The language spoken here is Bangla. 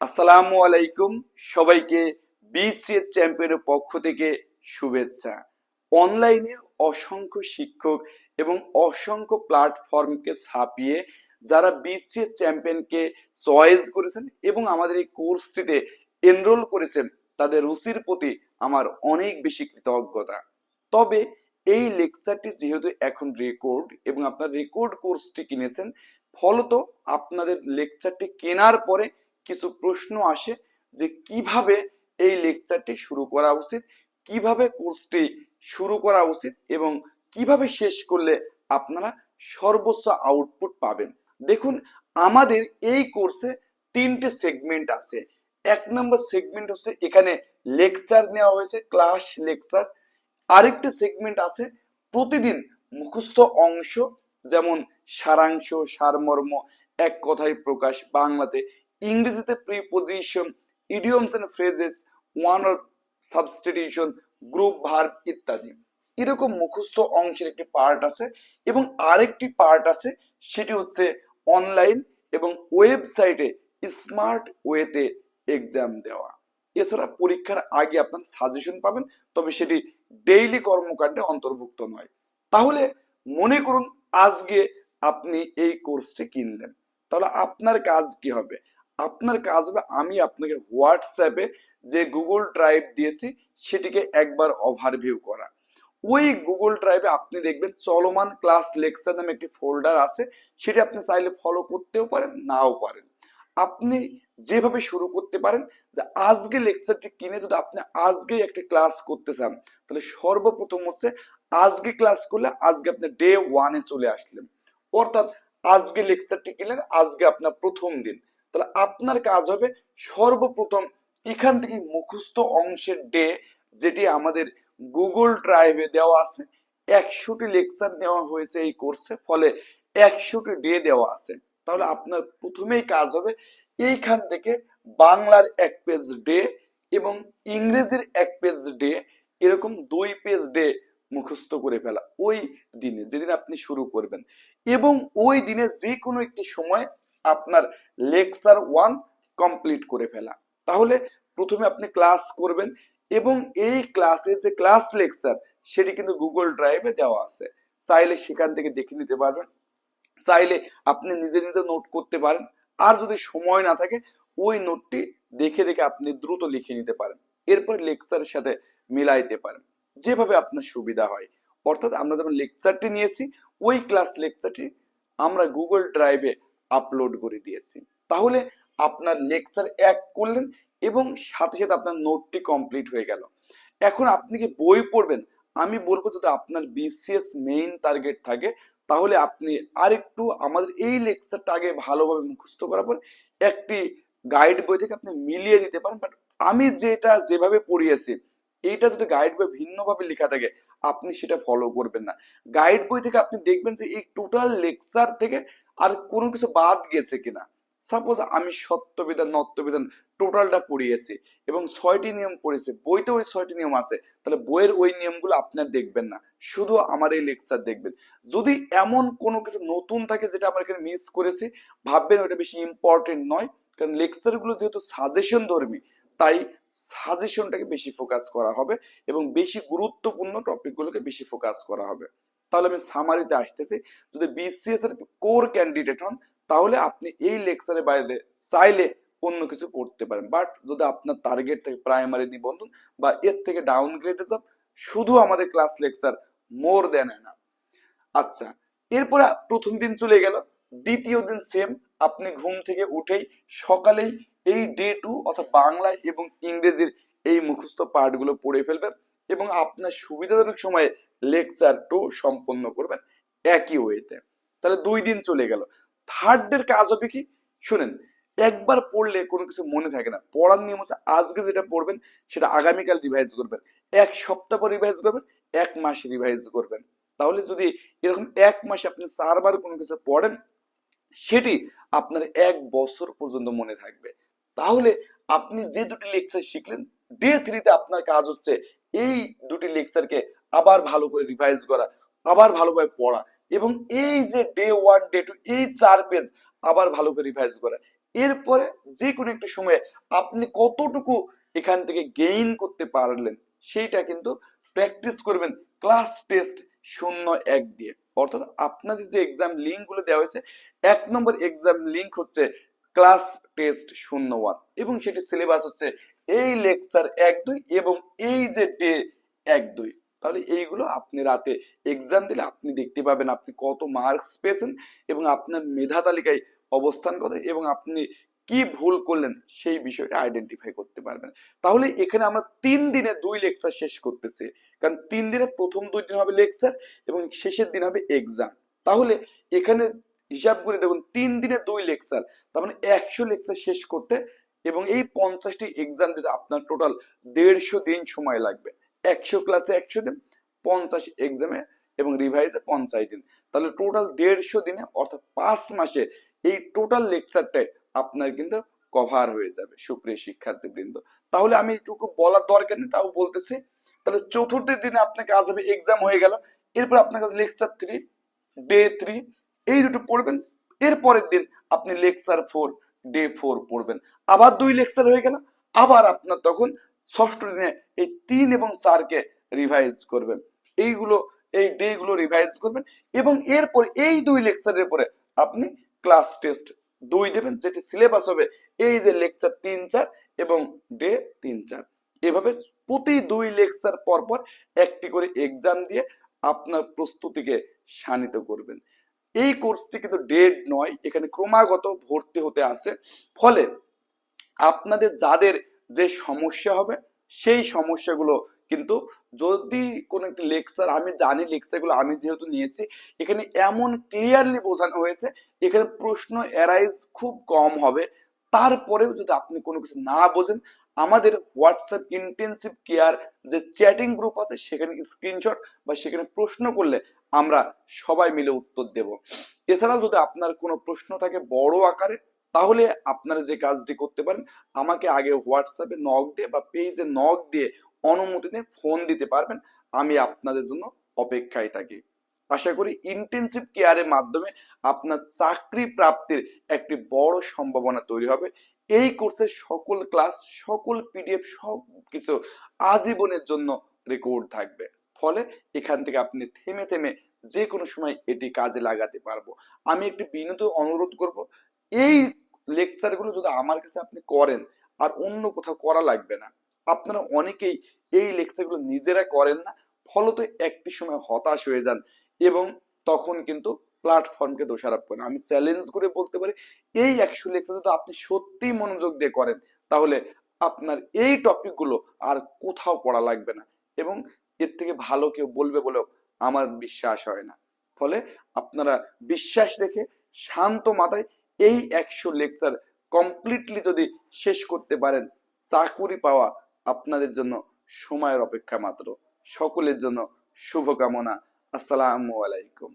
আসসালামু আলাইকুম। সবাইকে বিসিএস চ্যাম্পিয়নের পক্ষ থেকে শুভেচ্ছা। অনলাইনে অসংখ্য শিক্ষক এবং অসংখ্য প্ল্যাটফর্মকে ছাপিয়ে যারা বিসিএস চ্যাম্পিয়নকে চয়েস করেছেন এবং আমাদের এই কোর্সটিতে এনরোল করেছেন, তাদের রুচির প্রতি আমার অনেক বেশি কৃতজ্ঞতা। তবে এই লেকচারটি যেহেতু এখন রেকর্ড এবং আপনার রেকর্ড কোর্সটি কিনেছেন, ফলত আপনাদের লেকচারটি কেনার পরে কিছু প্রশ্ন আসে যে কীভাবে এই লেকচারটি শুরু করা উচিত, কীভাবে কোর্সটি শুরু করা উচিত এবং কীভাবে শেষ করলে আপনারা সর্বোচ্চ আউটপুট পাবেন। দেখুন, আমাদের এই কোর্সে তিনটে সেগমেন্ট আছে। এক নম্বর সেগমেন্ট হচ্ছে এখানে লেকচার নেওয়া হয়েছে ক্লাস লেকচার আরেকটি সেগমেন্ট আছে প্রতিদিন মুখস্থ অংশ, যেমন সারাংশ, সারমর্ম, এক কথায় প্রকাশ, বাংলাতে ইংরেজিতে preposition idioms and phrases one or substitution group verb ইত্যাদি। এরকম মুখস্থ অংশের একটি পার্ট আছে এবং আরেকটি পার্ট আছে, সেটি হচ্ছে অনলাইন এবং ওয়েবসাইটে স্মার্ট ওয়েতে এক্সাম দেওয়া। এছাড়া পরীক্ষার আগে আপনার সাজেশন পাবেন, তবে সেটি ডেইলি কর্মকাণ্ডে অন্তর্ভুক্ত নয়। তাহলে মনে করুন আজকে আপনি এই কোর্সটি কিনলেন। তাহলে আপনার কাজ কি হবে? আপনার কাজ হবে, আমি আপনাকে হোয়াটসঅ্যাপে যে গুগল ড্রাইভ দিয়েছি, সেটিকে একবার ওভারভিউ করা। ওই গুগল ড্রাইভে আপনি দেখবেন চলমান ক্লাস লেকচার নামে একটি ফোল্ডার আছে, সেটি আপনি চাইলে ফলো করতেও পারেন, নাও পারেন। আপনি যেভাবে শুরু করতে পারেন, যে আজকে লেকচারটি কিনে যদি আপনি আজকে একটি ক্লাস করতে চান, তাহলে সর্বপ্রথম হচ্ছে আজকে ক্লাস করলে আজকে আপনি ডে ওয়ানে চলে আসলেন। অর্থাৎ আজকে লেকচারটি কিনলেন, আজকে আপনার প্রথম দিন। তাহলে আপনার কাজ হবে সর্বপ্রথম এখান থেকে মুখস্থ অংশের ডে, যেটি আমাদের গুগল ড্রাইভে দেওয়া আছে। একশোটি লেকচার দেওয়া হয়েছে এই কোর্সে, ফলে একশোটি ডে দেওয়া আছে। তাহলে আপনার প্রথমেই কাজ হবে এইখান থেকে বাংলার এক পেজ ডে এবং ইংরেজির এক পেজ ডে, এরকম দুই পেজ ডে মুখস্থ করে ফেলা। ওই দিনে, যেদিন আপনি শুরু করবেন। এবং ওই দিনে যে কোনো একটি সময় আপনার লেকচার ওয়ান কমপ্লিট করে ফেলা। তাহলে প্রথমে আপনি ক্লাস করবেন এবং এই ক্লাসে যে ক্লাস লেকচার, সেটি কিন্তু গুগল ড্রাইভে দেওয়া আছে। চাইলে সেখান থেকে দেখে নিতে পারবেন। চাইলে আপনি নিজে নিজে নোট করতে পারেন। আর যদি সময় না থাকে, ওই নোটটি দেখে দেখে আপনি দ্রুত লিখে নিতে পারেন। এরপর লেকচারের সাথে মিলাইতে পারেন। যেভাবে আপনার সুবিধা হয়। অর্থাৎ আমরা যখন লেকচারটি নিয়েছি, ওই ক্লাস লেকচারটি আমরা গুগল ড্রাইভে আপলোড করে দিয়েছি। তাহলে আপনার লেকচার এক করলেন এবং সাথে সাথে আপনার নোটটি কমপ্লিট হয়ে গেল। এখন আপনি কি বই পড়বেন? আমি বলব যদি আপনার বিসিএস মেইন টার্গেট থাকে, তাহলে আপনি আরেকটু আমাদের এই লেকচারটা আগে ভালোভাবে মুখস্থ করার পর একটি গাইড বই থেকে আপনি মিলিয়ে নিতে পারেন বাট আমি যেটা যেভাবে পড়িয়েছি, এইটা যদি গাইড বই ভিন্নভাবে লেখা থাকে, আপনি সেটা ফলো করবেন না। গাইড বই থেকে আপনি দেখবেন যে এই টোটাল লেকচার থেকে আর কোনো কিছু বাদ গেছে কিনা? সাপোজ আমি সত্যবিধান, নত্যবিধান টোটালটা পড়িয়েছি এবং ছয়টি নিয়ম পড়েছে বইতে ওই ছয়টি নিয়ম আছে, তাহলে বইয়ের ওই নিয়মগুলো আপনার দেখবেন না, শুধু আমার এই লেকচার দেখবেন। যদি এমন কোনো কিছু নতুন থাকে যেটা আমরা এখানে মিস করেছি, ভাববেন ওটা বেশি ইম্পর্টেন্ট নয়, কারণ লেকচারগুলো যেহেতু সাজেশন ধর্মী, তাই সাজেশনটাকে বেশি ফোকাস করা হবে এবং বেশি গুরুত্বপূর্ণ টপিকগুলোকে বেশি ফোকাস করা হবে। তাহলে আমি সামারিতে আসতেছি। যদি বিসিএস এর কোর ক্যান্ডিডেট হন, তাহলে আপনি এই লেকচারের বাইরে চাইলে অন্য কিছু পড়তে পারেন। বাট যদি আপনার টার্গেট থেকে প্রাইমারি নিবন্ধন বা এর থেকে ডাউনগ্রেড জব শুধু আমাদের ক্লাস লেকচার মোর দেন না আচ্ছা এরপরে প্রথম দিন চলে গেল, দ্বিতীয় দিন সেম আপনি ঘুম থেকে উঠেই সকালেই এই ডে টু অর্থাৎ বাংলা এবং ইংরেজির এই মুখস্থ পাঠগুলো পড়ে ফেলবেন এবং আপনার সুবিধাজনক সময়ে লেকচার টু সম্পন্ন করবেন একই ওয়েতে। তাহলে দুই দিন চলে গেল। থার্ড ডের কাজ হবে কি? শুনেন, একবার পড়লে কোনো কিছু মনে থাকে না। পড়ার নিয়ম হচ্ছে আজকে যেটা পড়বেন, সেটা আগামীকাল রিভাইজ করবেন। এক সপ্তাহ পর রিভাইজ করবেন, এক মাস রিভাইজ করবেন। তাহলে যদি এরকম এক মাসে আপনি চারবার কোনো কিছু পড়েন, সেটি আপনার এক বছর পর্যন্ত মনে থাকবে। তাহলে আপনি যে দুটি লেকচার শিখলেন ডে থ্রিতে আপনার কাজ হচ্ছে এই দুটি লেকচারকে আবার ভালো করে রিভাইজ করা, আবার ভালোভাবে পড়া এবং এই যে ডে ওয়ান ডে টু এই চার পেজ আবার ভালো করে রিভাইজ করা। এরপরে যে কোনো একটা সময়ে আপনি কতটুকু এখান থেকে গেইন করতে পারলেন, সেইটা কিন্তু প্র্যাকটিস করবেন ক্লাস টেস্ট শূন্য এক দিয়ে। অর্থাৎ আপনাদের যে এক্সাম লিঙ্কগুলো দেওয়া হয়েছে, এক নম্বর এক্সাম লিঙ্ক হচ্ছে ক্লাস টেস্ট শূন্য ওয়ান এবং সেটি সিলেবাস হচ্ছে এই লেকচার এক দুই এবং এই যে ডে এক দুই। তাহলে এইগুলো আপনি রাতে এক্সাম দিলে আপনি দেখতে পাবেন আপনি কত মার্কস পেয়েছেন এবং আপনার মেধা তালিকায় অবস্থান কত এবং আপনি কি ভুল করলেন সেই বিষয়টা আইডেন্টিফাই করতে পারবেন। তাহলে এখানে আমরা তিন দিনে দুই লেকচার শেষ করতেছি। কারণ তিন দিনে প্রথম দুই দিন হবে লেকচার এবং শেষের দিন হবে এক্সাম তাহলে এখানে হিসাব করে দেখুন, তিন দিনে দুই লেকচার তার মানে একশো লেকচার শেষ করতে এবং এই পঞ্চাশটি এক্সাম দিতে আপনার টোটাল দেড়শো দিন সময় লাগবে। একশো ক্লাসে একশো দিন, পঞ্চাশ এক্সামে এবং রিভাইজে পঞ্চাশ দিন। তাহলে টোটাল দেড়শো দিনে, অর্থাৎ পাঁচ মাসে এই টোটাল লেকচারটাই আপনার কিন্তু কভার হয়ে যাবে, সুপ্রিয় শিক্ষার্থী বৃন্দ তাহলে আমি এইটুকু বলার দরকার নেই, তাও বলতেছি। তাহলে চতুর্থ দিনে আপনার কাজ হবে এক্সাম হয়ে গেল। এরপর আপনার কাছে লেকচার থ্রি ডে থ্রি এই দুটো পড়বেন। এরপরের দিন আপনি লেকচার ফোর ডে ফোর পড়বেন। আবার দুই লেকচার হয়ে গেল। আবার আপনার তখন ষষ্ঠ দিনে এই তিন এবং চারকে রিভাইজ করবেন। এইগুলো, এই ডে গুলো রিভাইজ করবেন এবং এরপর এই দুই লেকচারের পরে আপনি ক্লাস টেস্ট দুই দেবেন, যেটি সিলেবাস হবে এই যে লেকচার তিন, চার এবং ডে তিন, চার। এভাবে প্রতি দুই লেকচার পর পর একটি করে এক্সাম দিয়ে আপনার প্রস্তুতিকে শানিত করবেন। এই কোর্সটি কিন্তু ডেড নয়, এখানে ক্রমাগত ভর্তি হতে আসে ফলে আপনাদের যাদের যে সমস্যা হবে, সেই সমস্যাগুলো কিন্তু যদি কোনো একটি লেকচার আমি জানি লেকচারগুলো আমি যেহেতু নিয়েছি, এখানে এমন ক্লিয়ারলি বোঝানো হয়েছে, এখানে প্রশ্ন অ্যারাইজ খুব কম হবে। তারপরেও যদি আপনি কোনো কিছু না বোঝেন, আমাদের হোয়াটসঅ্যাপ ইন্টেন্সিভ কেয়ার যে চ্যাটিং গ্রুপ আছে, সেখানে স্ক্রিনশট বা সেখানে প্রশ্ন করলে আমরা সবাই মিলে উত্তর দেব। এছাড়াও যদি আপনার কোনো প্রশ্ন থাকে বড় আকারে তাহলে আপনারা যে কাজটি করতে পারেন, আমাকে আগে হোয়াটসঅ্যাপে নক দিয়ে বা পেজে নক দিয়ে অনুমতি নিয়ে ফোন দিতে পারবেন। আমি আপনাদের জন্য অপেক্ষায় থাকি। আশা করি ইন্টেন্সিভ কেয়ারের মাধ্যমে আপনার চাকরি প্রাপ্তির একটি বড় সম্ভাবনা তৈরি হবে। এই কোর্সের সকল ক্লাস সকল পিডিএফ সব কিছু আজীবনের জন্য রেকর্ড থাকবে। ফলে এখান থেকে আপনি থেমে থেমে যে কোনো সময় এটি কাজে লাগাতে পারব। আমি একটি বিনীত অনুরোধ করব এই লেকচারগুলো যদি আমার কাছে আপনি করেন, আর অন্য কোথাও করা লাগবে না, আপনারা অনেকেই এই লেকচারগুলো নিজেরা করেন না, ফলত একটি সময় হতাশ হয়ে যান এবং তখন কিন্তু প্ল্যাটফর্মকে দোষারোপ করেন। আমি চ্যালেঞ্জ করে বলতে পারি, এই একশো লেকচার যদি আপনি সত্যি মনোযোগ দিয়ে করেন, তাহলে আপনার এই টপিকগুলো আর কোথাও পড়া লাগবে না এবং এর থেকে ভালো কেউ বলবে বলেও আমার বিশ্বাস হয় না। ফলে আপনারা বিশ্বাস রেখে শান্ত মাথায় এই একশো লেকচার কমপ্লিটলি যদি শেষ করতে পারেন, চাকুরি পাওয়া আপনাদের জন্য সময়ের অপেক্ষা মাত্র। সকলের জন্য শুভকামনা। আসসালামু আলাইকুম।